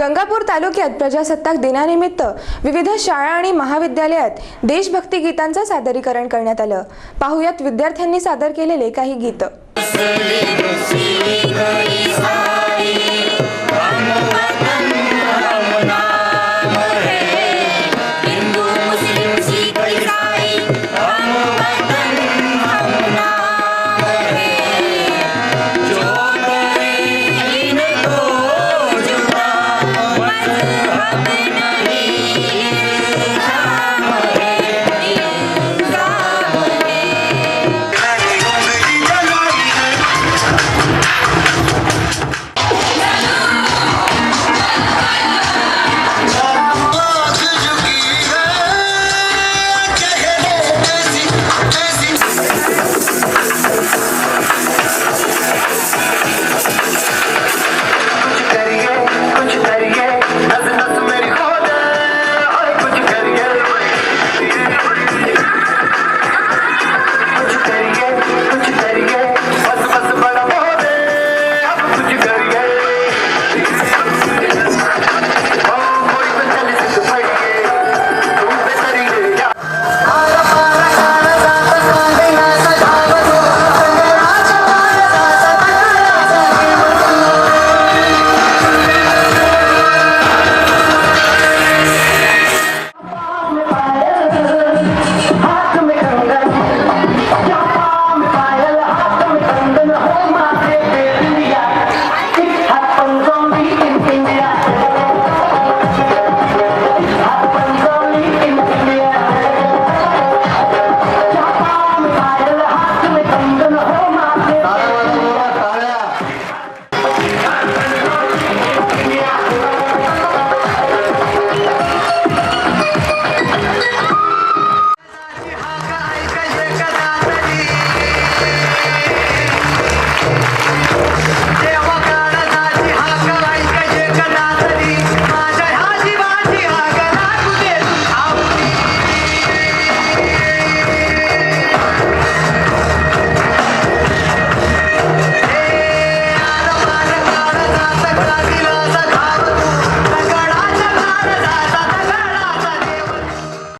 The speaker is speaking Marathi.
गंगापूर तालुक्यात प्रजासत्ताक दिनानिमित्त विविध शाळा आणि महाविद्यालयात देशभक्ती गीतांचं सादरीकरण करण्यात आलं. पाहुयात विद्यार्थ्यांनी सादर केलेले काही गीतं.